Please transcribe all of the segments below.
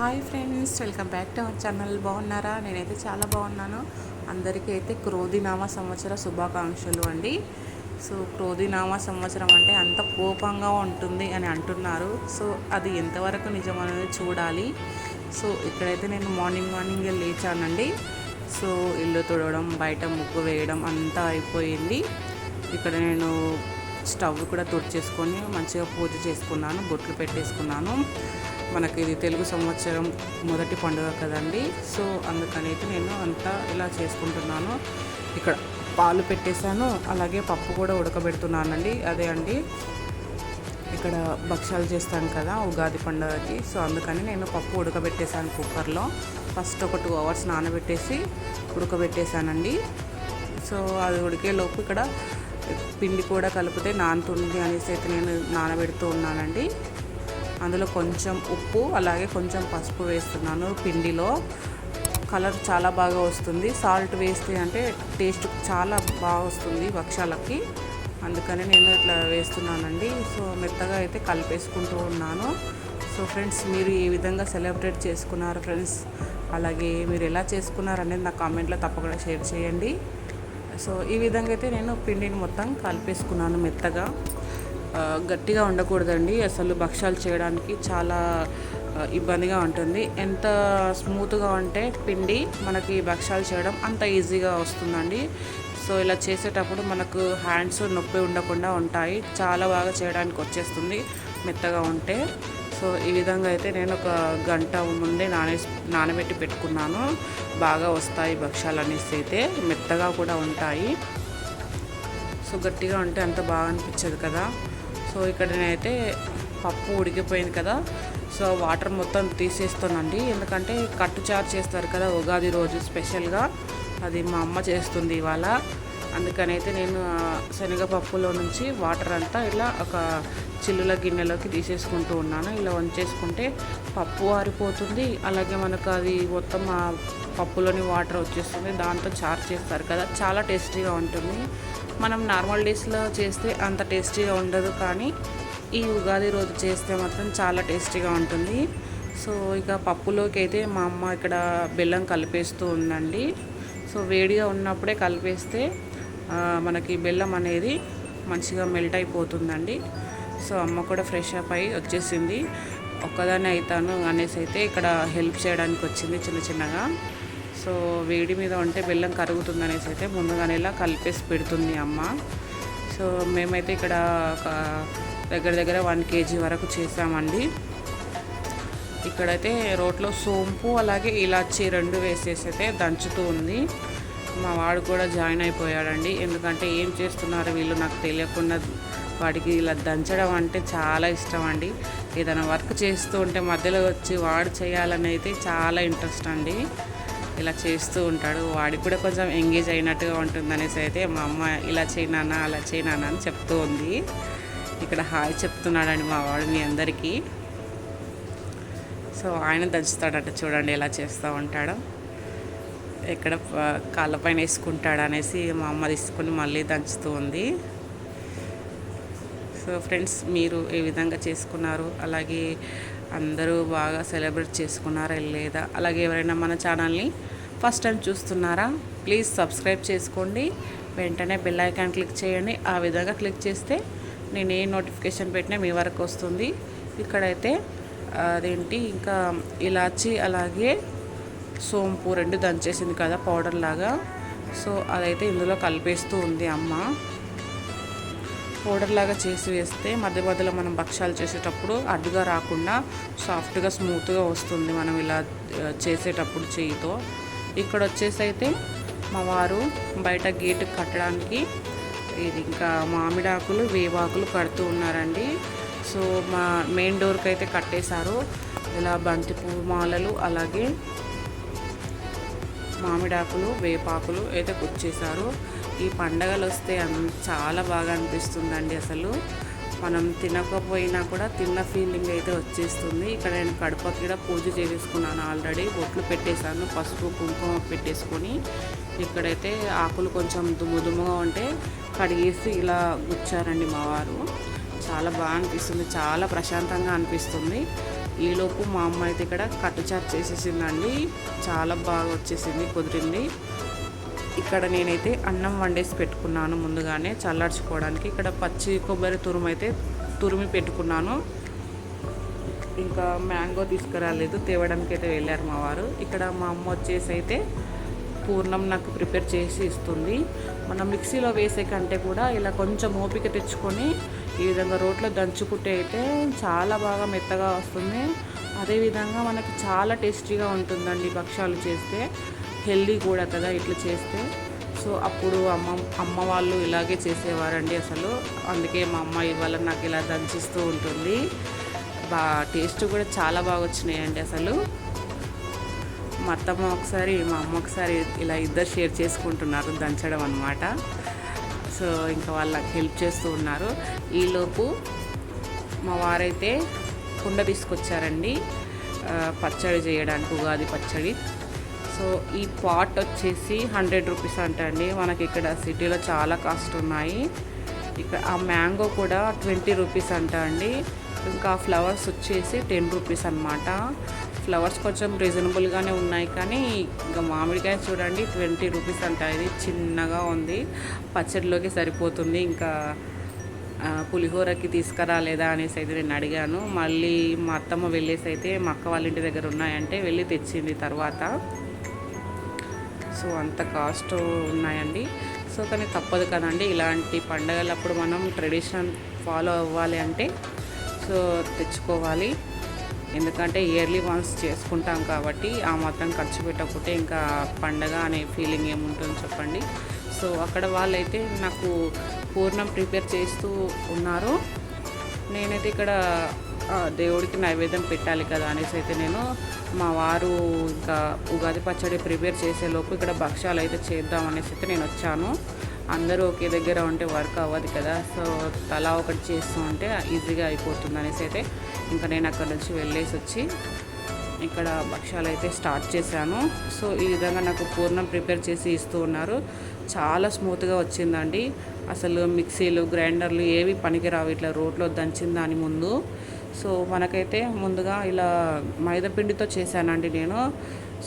Hi friends welcome back to our channel. బాగున్నారా? నేనైతే చాలా బాగున్నాను. అందరికీ అయితే క్రోధినామ సంవత్సర శుభాకాంక్షలు అండి. సో క్రోధినామ సంవత్సరం అంటే అంత కోపంగా ఉంటుంది అని అంటున్నారు. సో అది ఎంతవరకు నిజం అనేది చూడాలి. సో ఇక్కడైతే నేను మార్నింగ్ మార్నింగ్ లేచానండి. సో ఇల్లు తుడవడం బయట ముగ్గు వేయడం అంతా అయిపోయింది. ఇక్కడ నేను స్టవ్ కూడా తుడిచేసుకొని మంచిగా పూజ చేసుకున్నాను బొట్లు పెట్టేసుకున్నాను. మనకి ఇది తెలుగు సంవత్సరం మొదటి పండుగ కదండి. సో అందుకని అయితే నేను అంతా ఇలా చేసుకుంటున్నాను. ఇక్కడ పాలు పెట్టేశాను. అలాగే పప్పు కూడా ఉడకబెడుతున్నానండి. అదే అండి. ఇక్కడ భక్ష్యాలు చేస్తాను కదా ఉగాది పండుగకి. సో అందుకని నేను పప్పు ఉడకబెట్టేశాను కుక్కర్లో. ఫస్ట్ ఒక టూ అవర్స్ నానబెట్టేసి ఉడకబెట్టేశానండి. సో అది ఉడికేలోపు ఇక్కడ పిండి కూడా కలిపితే నానుతుంది అనేసి అయితే నేను నానబెడుతూ ఉన్నానండి. అందులో కొంచెం ఉప్పు అలాగే కొంచెం పసుపు వేస్తున్నాను పిండిలో. కలర్ చాలా బాగా వస్తుంది. సాల్ట్ వేస్తే అంటే టేస్ట్ చాలా బాగా వస్తుంది భక్ష్యాలకి. అందుకని నేను ఇట్లా వేస్తున్నానండి. సో మెత్తగా అయితే కలిపేసుకుంటూ ఉన్నాను. సో ఫ్రెండ్స్ మీరు ఏ విధంగా సెలబ్రేట్ చేసుకున్నారు ఫ్రెండ్స్. అలాగే మీరు ఎలా చేసుకున్నారు అనేది నా కామెంట్లో తప్పకుండా షేర్ చేయండి. సో ఈ విధంగా అయితే నేను పిండిని మొత్తం కలిపేసుకున్నాను మెత్తగా. గట్టిగా ఉండకూడదండి. అసలు భక్ష్యాలు చేయడానికి చాలా ఇబ్బందిగా ఉంటుంది. ఎంత స్మూత్గా ఉంటే పిండి మనకి భక్ష్యాలు చేయడం అంత ఈజీగా వస్తుందండి. సో ఇలా చేసేటప్పుడు మనకు హ్యాండ్స్ నొప్పి ఉండకుండా ఉంటాయి. చాలా బాగా చేయడానికి వచ్చేస్తుంది మెత్తగా ఉంటే. సో ఈ విధంగా అయితే నేను ఒక గంట ముందే నానే నానబెట్టి పెట్టుకున్నాను. బాగా వస్తాయి భక్ష్యాలు అనేసి అయితే మెత్తగా కూడా ఉంటాయి. సో గట్టిగా ఉంటే అంత బాగా అనిపించదు కదా. సో ఇక్కడ నేనైతే పప్పు ఉడికిపోయింది కదా. సో వాటర్ మొత్తం తీసేస్తానండి. ఎందుకంటే కట్టు చారు చేస్తారు కదా ఉగాది రోజు స్పెషల్గా. అది మా అమ్మ చేస్తుంది ఇవాళ. అందుకనైతే నేను శనగపప్పులో నుంచి వాటర్ అంతా ఇలా ఒక చిల్లుల గిన్నెలోకి తీసేసుకుంటూ ఉన్నాను. ఇలా వంచేసుకుంటే పప్పు ఆరిపోతుంది. అలాగే మనకు అది మొత్తం ఆ పప్పులోని వాటర్ వచ్చేస్తుంది. దాంతో చారు చేస్తారు కదా. చాలా టేస్టీగా ఉంటుంది. మనం నార్మల్ డేస్లో చేస్తే అంత టేస్టీగా ఉండదు కానీ ఈ ఉగాది రోజు చేస్తే మాత్రం చాలా టేస్టీగా ఉంటుంది. సో ఇక పప్పులోకి అయితే మా అమ్మ ఇక్కడ బెల్లం కలిపేస్తూ ఉందండి. సో వేడిగా ఉన్నప్పుడే కలిపేస్తే మనకి బెల్లం అనేది మంచిగా మెల్ట్ అయిపోతుందండి. సో అమ్మ కూడా ఫ్రెష్ అప్ అయ్యి వచ్చేసింది. ఒక్కదాన్ని అవుతాను అనేసి అయితే ఇక్కడ హెల్ప్ చేయడానికి వచ్చింది చిన్న చిన్నగా. సో వేడి మీద ఉంటే బెల్లం కరుగుతుంది అనేసి అయితే ముందుగానే ఇలా కలిపేసి పెడుతుంది అమ్మ. సో మేమైతే ఇక్కడ ఒక దగ్గర దగ్గర వన్ కేజీ వరకు చేసామండి. ఇక్కడైతే రోట్లో సోంపు అలాగే ఇలాచి రెండు వేసేసి అయితే దంచుతూ ఉంది. మా వాడు కూడా జాయిన్ అయిపోయాడండి. ఎందుకంటే ఏం చేస్తున్నారు వీళ్ళు నాకు తెలియకుండా వాడికి ఇలా దంచడం అంటే చాలా ఇష్టం అండి. ఏదైనా వర్క్ చేస్తూ ఉంటే మధ్యలో వచ్చి వాడు చేయాలని అయితే చాలా ఇంట్రెస్ట్ అండి. ఇలా చేస్తూ ఉంటాడు. వాడికి కూడా కొంచెం ఎంగేజ్ అయినట్టుగా ఉంటుంది అనేసి అయితే మా అమ్మ ఇలా చేయనానా అలా చేయనానా అని చెప్తూ ఉంది. ఇక్కడ హాయ్ చెప్తున్నాడండి మా వాడు మీ అందరికీ. సో ఆయన దంచుతాడట చూడండి ఎలా చేస్తూ ఉంటాడో. ఎక్కడ కాళ్ళపైన వేసుకుంటాడు అనేసి మా అమ్మ తీసుకొని మళ్ళీ దంచుతూ ఉంది. సో ఫ్రెండ్స్ మీరు ఏ విధంగా చేసుకున్నారు? అలాగే అందరూ బాగా సెలబ్రేట్ చేసుకున్నారా లేదా? అలాగే ఎవరైనా మన ఛానల్ని ఫస్ట్ టైం చూస్తున్నారా? ప్లీజ్ సబ్స్క్రైబ్ చేసుకోండి. వెంటనే బెల్ ఐకాన్ క్లిక్ చేయండి. ఆ విధంగా క్లిక్ చేస్తే నేను ఏ నోటిఫికేషన్ పెట్టినా మీ వరకు వస్తుంది. ఇక్కడైతే అదేంటి ఇంకా ఇలాచి అలాగే సోంపు రెండు దంచేసింది కదా పౌడర్ లాగా. సో అదైతే ఇందులో కలిపేస్తూ ఉంది అమ్మ. పౌడర్ లాగా చేసి వేస్తే మధ్య మధ్యలో మనం భక్ష్యాలు చేసేటప్పుడు అడ్డుగా రాకుండా సాఫ్ట్గా స్మూత్గా వస్తుంది మనం ఇలా చేసేటప్పుడు చేయితో. ఇక్కడ వచ్చేసి అయితే మా వారు బయట గేటు కట్టడానికి ఇది ఇంకా మామిడాకులు వేవాకులు కడుతూ ఉన్నారండి. సో మా మెయిన్ డోర్కి అయితే కట్టేశారు. ఇలా బంతి పువ్వు మాలలు అలాగే మామిడాకులు వేపాకులు అయితే కుచ్చేశారు. ఈ పండగలు వస్తే అన్- చాలా బాగా అనిపిస్తుందండి అసలు. మనం తినకపోయినా కూడా తిన్న ఫీలింగ్ అయితే వచ్చేస్తుంది. ఇక్కడ నేను కడపకి కూడా పూజ చేసేసుకున్నాను ఆల్రెడీ. బొట్లు పెట్టేశాను పసుపు కుంకుమ పెట్టేసుకొని ఇక్కడైతే ఆకులు కొంచెం దుమ్ము దుమ్ముగా ఉంటే కడిగేసి ఇలా గుచ్చారండి మా వారు. చాలా బాగా అనిపిస్తుంది చాలా ప్రశాంతంగా అనిపిస్తుంది. ఈలోపు మా అమ్మ అయితే ఇక్కడ కట్టుచారు చేసేసిందండి. చాలా బాగా వచ్చేసింది కుదిరింది. ఇక్కడ నేనైతే అన్నం వండేసి పెట్టుకున్నాను ముందుగానే చల్లార్చుకోవడానికి. ఇక్కడ పచ్చి కొబ్బరి తురుము అయితే తురిమి పెట్టుకున్నాను. ఇంకా మ్యాంగో తీసుకురాలేదు తేవడానికి అయితే వెళ్ళారు మా వారు. ఇక్కడ మా అమ్మ వచ్చేసి అయితే పూర్ణం నాకు ప్రిపేర్ చేసి ఇస్తుంది. మనం మిక్సీలో వేసే కంటే కూడా ఇలా కొంచెం ఓపిక తెచ్చుకొని ఈ విధంగా రోట్లో దంచుకుంటే అయితే చాలా బాగా మెత్తగా వస్తుంది. అదేవిధంగా మనకి చాలా టేస్టీగా ఉంటుందండి భక్ష్యాలు చేస్తే. హెల్దీ కూడా కదా ఇట్లా చేస్తే. సో అప్పుడు అమ్మ అమ్మ వాళ్ళు ఇలాగే చేసేవారండి అసలు. అందుకే మా అమ్మ ఇవాళ నాకు ఇలా దంచిస్తూ ఉంటుంది. బా టేస్ట్ కూడా చాలా బాగా వచ్చినాయండి అసలు. మా అత్తమ్మ ఒకసారి మా అమ్మ ఒకసారి ఇలా ఇద్దరు షేర్ చేసుకుంటున్నారు దంచడం అనమాట సో ఇంకా వాళ్ళకి హెల్ప్ చేస్తూ ఉన్నారు. ఈలోపు మా వారైతే కుండ తీసుకొచ్చారండి. పచ్చడి చేయడానికి ఉగాది పచ్చడి. సో ఈ పాట్ వచ్చేసి హండ్రెడ్ రూపీస్ అంట అండి మనకి ఇక్కడ సిటీలో చాలా కాస్ట్ ఉన్నాయి. ఇక్కడ ఆ మ్యాంగో కూడా ట్వంటీ రూపీస్ అంట అండి ఇంకా ఫ్లవర్స్ వచ్చేసి టెన్ రూపీస్ అనమాట ఫ్లవర్స్ కొంచెం రీజనబుల్గానే ఉన్నాయి కానీ ఇంకా మామిడికాయ చూడండి ట్వంటీ రూపీస్ అంట. ఇది చిన్నగా ఉంది. పచ్చడిలోకి సరిపోతుంది. ఇంకా పులిహోరకి పులిహోరకి తీసుకురాలేదా అనేసి అయితే నేను అడిగాను. మళ్ళీ మా అత్తమ్మ వెళ్ళేసి అయితే మా అక్క వాళ్ళ ఇంటి దగ్గర ఉన్నాయంటే వెళ్ళి తెచ్చింది తర్వాత. సో అంత కాస్ట్ ఉన్నాయండి. సో కానీ తప్పదు కదండి. ఇలాంటి పండగలప్పుడు మనం ట్రెడిషన్ ఫాలో అవ్వాలి అంటే సో తెచ్చుకోవాలి. ఎందుకంటే ఇయర్లీ వన్స్ చేసుకుంటాం కాబట్టి ఆ మాత్రం ఖర్చు పెట్టకపోతే ఇంకా పండగ అనే ఫీలింగ్ ఏముంటుందో చెప్పండి. సో అక్కడ వాళ్ళైతే నాకు పూర్ణం ప్రిపేర్ చేస్తూ ఉన్నారు. నేనైతే ఇక్కడ దేవుడికి నైవేద్యం పెట్టాలి కదా అనేసి అయితే నేను మా వారు ఇంకా ఉగాది పచ్చడి ప్రిపేర్ చేసేలోపు ఇక్కడ భక్ష్యాలు అయితే చేద్దాం అనేసి అయితే నేను వచ్చాను. అందరూ ఒకే దగ్గర ఉంటే వర్క్ అవ్వదు కదా సో తలా ఒకటి చేస్తూ ఉంటే ఈజీగా అయిపోతుంది అనేసి అయితే ఇంకా నేను అక్కడ నుంచి వెళ్ళేసి వచ్చి ఇక్కడ భక్ష్యాలు అయితే స్టార్ట్ చేశాను. సో ఈ విధంగా నాకు పూర్ణం ప్రిపేర్ చేసి ఇస్తూ ఉన్నారు. చాలా స్మూత్గా వచ్చిందండి. అసలు మిక్సీలు గ్రైండర్లు ఏవి పనికిరావు. ఇట్లా రోట్లో దంచిన దాని ముందు. సో మనకైతే ముందుగా ఇలా మైదాపిండితో చేశానండి నేను.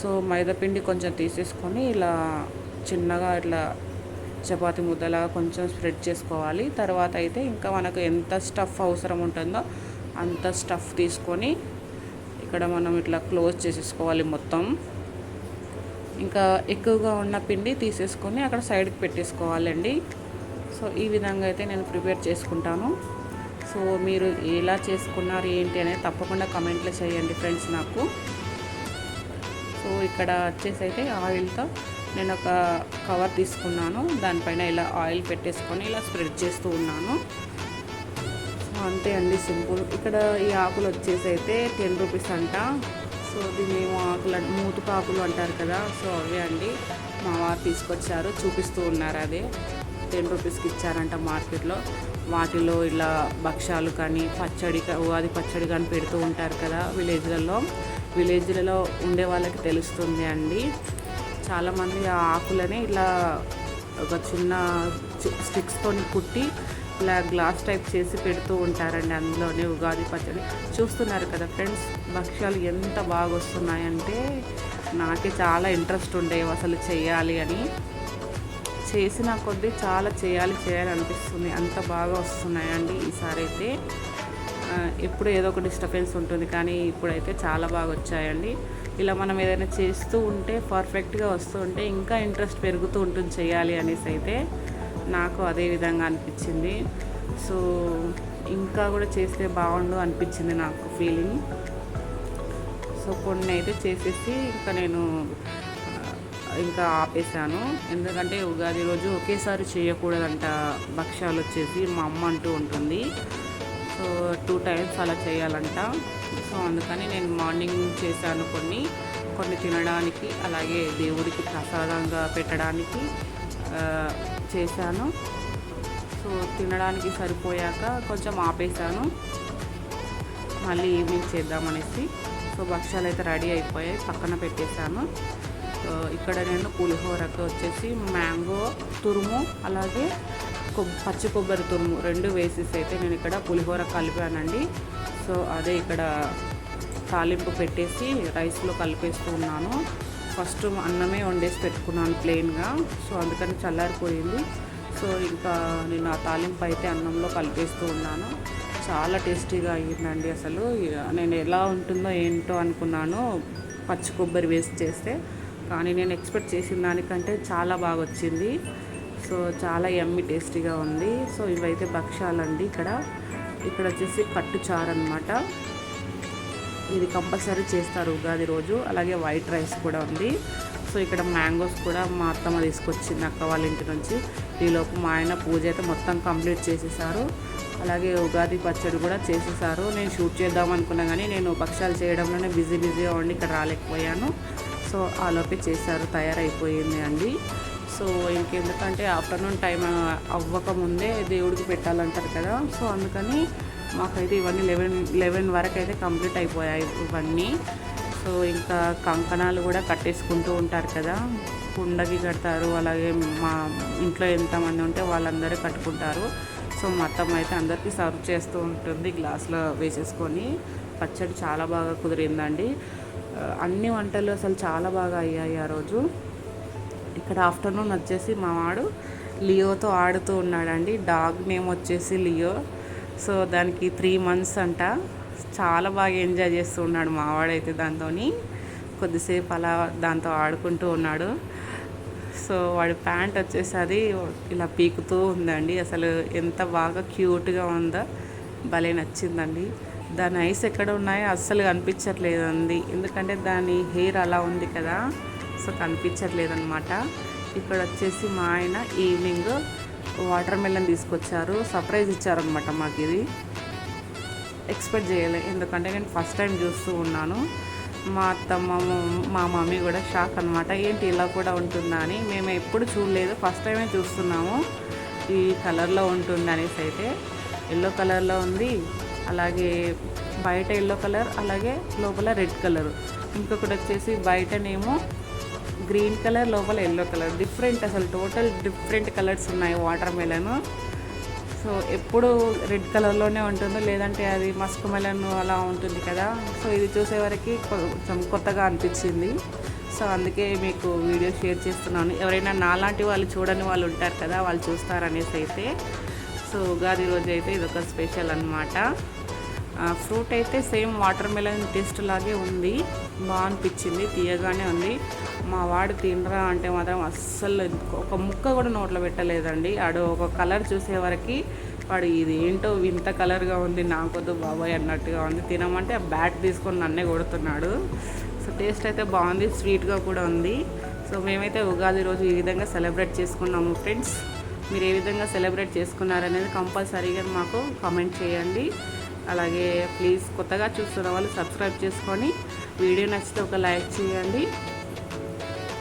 సో మైదాపిండి కొంచెం తీసేసుకొని ఇలా చిన్నగా ఇట్లా చపాతి ముద్దలాగా కొంచెం స్ప్రెడ్ చేసుకోవాలి. తర్వాత అయితే ఇంకా మనకు ఎంత స్టఫ్ అవసరం ఉంటుందో అంత స్టఫ్ తీసుకొని ఇక్కడ మనం ఇట్లా క్లోజ్ చేసేసుకోవాలి మొత్తం. ఇంకా ఎక్కువగా ఉన్న పిండి తీసేసుకొని అక్కడ సైడ్కి పెట్టేసుకోవాలండి. సో ఈ విధంగా అయితే నేను ప్రిపేర్ చేసుకుంటాను. సో మీరు ఎలా చేసుకున్నారు ఏంటి అనేది తప్పకుండా కమెంట్లో చేయండి ఫ్రెండ్స్ నాకు. సో ఇక్కడ వచ్చేసి అయితే ఆయిల్తో నేను ఒక కవర్ తీసుకున్నాను. దానిపైన ఇలా ఆయిల్ పెట్టేసుకొని ఇలా స్ప్రెడ్ చేస్తూ ఉన్నాను. సో అంతే అండి సింపుల్. ఇక్కడ ఈ ఆకులు వచ్చేసి అయితే టెన్ రూపీస్ అంట. సో దీన్ని ఏమో ఆకులు అంట- అంటారు కదా. సో అవే అండి మా వారు తీసుకొచ్చారు చూపిస్తూ ఉన్నారు అదే. టెన్ రూపీస్కి ఇచ్చారంట మార్కెట్లో వాటిలో ఇలా భక్ష్యాలు కానీ పచ్చడి ఉగాది పచ్చడి కానీ పెడుతూ ఉంటారు కదా విలేజ్లలో. విలేజ్లలో ఉండే వాళ్ళకి తెలుస్తుంది అండి. చాలామంది ఆ ఆకులని ఇలా ఒక చిన్న స్టిక్స్తో కుట్టి ఇలా గ్లాస్ టైప్ చేసి పెడుతూ ఉంటారండి అందులోనే ఉగాది పచ్చడి. చూస్తున్నారు కదా ఫ్రెండ్స్ భక్ష్యాలు ఎంత బాగా వస్తున్నాయంటే నాకే చాలా ఇంట్రెస్ట్ ఉండేవి అసలు చేయాలి అని. చేసిన కొద్దీ చాలా చేయాలి చేయాలనిపిస్తుంది అంత బాగా వస్తున్నాయండి ఈసారి అయితే. ఎప్పుడు ఏదో ఒక డిస్టర్బెన్స్ ఉంటుంది కానీ ఇప్పుడైతే చాలా బాగా వచ్చాయండి. ఇలా మనం ఏదైనా చేస్తూ ఉంటే పర్ఫెక్ట్గా వస్తూ ఉంటే ఇంకా ఇంట్రెస్ట్ పెరుగుతూ ఉంటుంది చేయాలి అనేసి అయితే నాకు అదే విధంగా అనిపించింది. సో ఇంకా కూడా చేస్తే బాగుండు అనిపించింది నాకు ఫీలింగ్. సో కొన్ని అయితే చేసేసి ఇంకా నేను ఇంకా ఆపేసాను ఎందుకంటే ఉగాది రోజు ఒకేసారి చేయకూడదంట భక్ష్యాలు వచ్చేసి మా అమ్మ అంటూ ఉంటుంది. సో టూ టైమ్స్ అలా చేయాలంట. సో అందుకని నేను మార్నింగ్ చేశాను కొన్ని. కొన్ని తినడానికి అలాగే దేవుడికి ప్రసాదంగా పెట్టడానికి చేశాను. సో తినడానికి సరిపోయాక కొంచెం ఆపేసాను మళ్ళీ ఈవినింగ్ చేద్దామనేసి. సో భక్ష్యాలు అయితే రెడీ అయిపోయాయి. పక్కన పెట్టేశాను. ఇక్కడ నేను పులిహోరకు వచ్చేసి మ్యాంగో తురుము అలాగే పచ్చి కొబ్బరి తురుము రెండు వేసేసి అయితే నేను ఇక్కడ పులిహోర కలిపానండి. సో అదే ఇక్కడ తాలింపు పెట్టేసి రైస్లో కలిపేస్తూ ఉన్నాను. ఫస్ట్ అన్నమే వండేసి పెట్టుకున్నాను ప్లెయిన్గా. సో అందుకని చల్లారిపోయింది. సో ఇంకా నేను ఆ తాలింపు అయితే అన్నంలో కలిపేస్తూ ఉన్నాను. చాలా టేస్టీగా అయ్యిందండి అసలు. నేను ఎలా ఉంటుందో ఏంటో అనుకున్నాను. పచ్చి కొబ్బరి వేసి చేస్తే కానీ నేను ఎక్స్పెక్ట్ చేసిన దానికంటే చాలా బాగా వచ్చింది సో చాలా ఎమ్మి టేస్టీగా ఉంది. సో ఇవైతే భక్ష్యాలండి ఇక్కడ. ఇక్కడ వచ్చేసి పట్టు చారు అనమాట ఇది కంపల్సరీ చేస్తారు ఉగాది రోజు. అలాగే వైట్ రైస్ కూడా ఉంది. సో ఇక్కడ మ్యాంగోస్ కూడా మా అత్తమ్మ తీసుకొచ్చింది అక్క వాళ్ళ ఇంటి నుంచి. ఈలోపు మా ఆయన పూజ అయితే మొత్తం కంప్లీట్ చేసేసారు. అలాగే ఉగాది పచ్చడి కూడా చేసేసారు. నేను షూట్ చేద్దాం అనుకున్నా కానీ నేను భక్ష్యాలు చేయడంలోనే బిజీ బిజీగా ఉండి ఇక్కడ రాలేకపోయాను. సో ఆలోపే చేశారు తయారైపోయింది అండి. సో ఇంకెందుకంటే ఆఫ్టర్నూన్ టైం అవ్వకముందే దేవుడికి పెట్టాలంటారు కదా. సో అందుకని మాకైతే ఇవన్నీ లెవెన్ లెవెన్ వరకు అయితే కంప్లీట్ అయిపోయాయి ఇవన్నీ. సో ఇంకా కంకణాలు కూడా కట్టేసుకుంటూ ఉంటారు కదా. కుండకి కడతారు అలాగే మా ఇంట్లో ఎంతమంది ఉంటే వాళ్ళందరూ కట్టుకుంటారు. సో మొత్తం అయితే అందరికీ సర్వ్ చేస్తూ ఉంటుంది గ్లాస్లో వేసేసుకొని. పచ్చడి చాలా బాగా కుదిరిందండి. అన్ని వంటలు అసలు చాలా బాగా అయ్యాయి ఆ రోజు. ఇక్కడ ఆఫ్టర్నూన్ వచ్చేసి మా వాడు లియోతో ఆడుతూ ఉన్నాడండి. డాగ్ నేమ్ వచ్చేసి లియో. సో దానికి త్రీ మంత్స్ అంట. చాలా బాగా ఎంజాయ్ చేస్తూ ఉన్నాడు మావాడైతే దాంతో కొద్దిసేపు అలా దాంతో ఆడుకుంటూ ఉన్నాడు. సో వాడి ప్యాంట్ వచ్చేసి అది ఇలా పీకుతూ ఉందండి. అసలు ఎంత బాగా క్యూట్గా ఉందో భలే నచ్చిందండి. దాని ఐస్ ఎక్కడ ఉన్నాయో అస్సలు కనిపించట్లేదండి. ఎందుకంటే దాని హెయిర్ అలా ఉంది కదా సో కనిపించట్లేదు అనమాట ఇక్కడ వచ్చేసి మా ఆయన ఈవినింగ్ వాటర్ మెలన్ తీసుకొచ్చారు. సర్ప్రైజ్ ఇచ్చారనమాట మాకు ఇది ఎక్స్పెక్ట్ చేయలే ఎందుకంటే నేను ఫస్ట్ టైం చూస్తూ ఉన్నాను. మా అత్తమ్మ మా మమ్మీ కూడా షాక్ అనమాట ఏంటి ఇలా కూడా ఉంటుందా? అని. మేము ఎప్పుడు చూడలేదు ఫస్ట్ టైమే చూస్తున్నాము. ఈ కలర్లో ఉంటుంది అనేసి అయితే. ఎల్లో కలర్లో ఉంది. అలాగే బయట ఎల్లో కలర్ అలాగే లోపల రెడ్ కలర్ ఇంకొకటి వచ్చేసి బయటనేమో గ్రీన్ కలర్ లోపల ఎల్లో కలర్ డిఫరెంట్ అసలు టోటల్ డిఫరెంట్ కలర్స్ ఉన్నాయి వాటర్ మెలన్ సో ఎప్పుడు రెడ్ కలర్లోనే ఉంటుంది లేదంటే అది మస్క్ మెలన్ అలా ఉంటుంది కదా. సో ఇది చూసేవరకు కొంచెం కొత్తగా అనిపించింది. సో అందుకే మీకు వీడియో షేర్ చేస్తున్నాను. ఎవరైనా నాలాంటి వాళ్ళు చూడని వాళ్ళు ఉంటారు కదా వాళ్ళు చూస్తారనేసి అయితే. సో ఉగాది రోజు అయితే ఇదొక స్పెషల్ అనమాట ఫ్రూట్ అయితే సేమ్ వాటర్ మెలన్ టేస్ట్ లాగే ఉంది. బాగా అనిపించింది తీయగానే ఉంది. మా వాడు తినరా అంటే మాత్రం అస్సలు ఒక ముక్క కూడా నోట్లో పెట్టలేదండి. ఆడు ఒక కలర్ చూసేవరకు వాడు ఇది ఏంటో ఇంత కలర్గా ఉంది నాకొద్దు బాబాయ్ అన్నట్టుగా ఉంది. తినమంటే ఆ బ్యాట్ తీసుకొని నన్నే కొడుతున్నాడు. సో టేస్ట్ అయితే బాగుంది స్వీట్గా కూడా ఉంది. సో మేమైతే ఉగాది రోజు ఈ విధంగా సెలబ్రేట్ చేసుకున్నాము ఫ్రెండ్స్. మీరు ఏ విధంగా సెలబ్రేట్ చేసుకున్నారనేది కంపల్సరీగా మాకు కామెంట్ చేయండి. అలాగే ప్లీజ్ కొత్తగా చూస్తున్న వాళ్ళు సబ్స్క్రైబ్ చేసుకొని వీడియో నచ్చితే ఒక లైక్ చేయండి.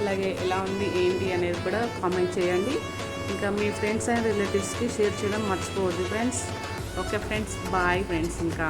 అలాగే ఎలా ఉంది ఏంటి అనేది కూడా కామెంట్ చేయండి. ఇంకా మీ ఫ్రెండ్స్ అండ్ రిలేటివ్స్కి షేర్ చేయడం మర్చిపోవద్దు friends. Okay friends bye friends ఇంకా.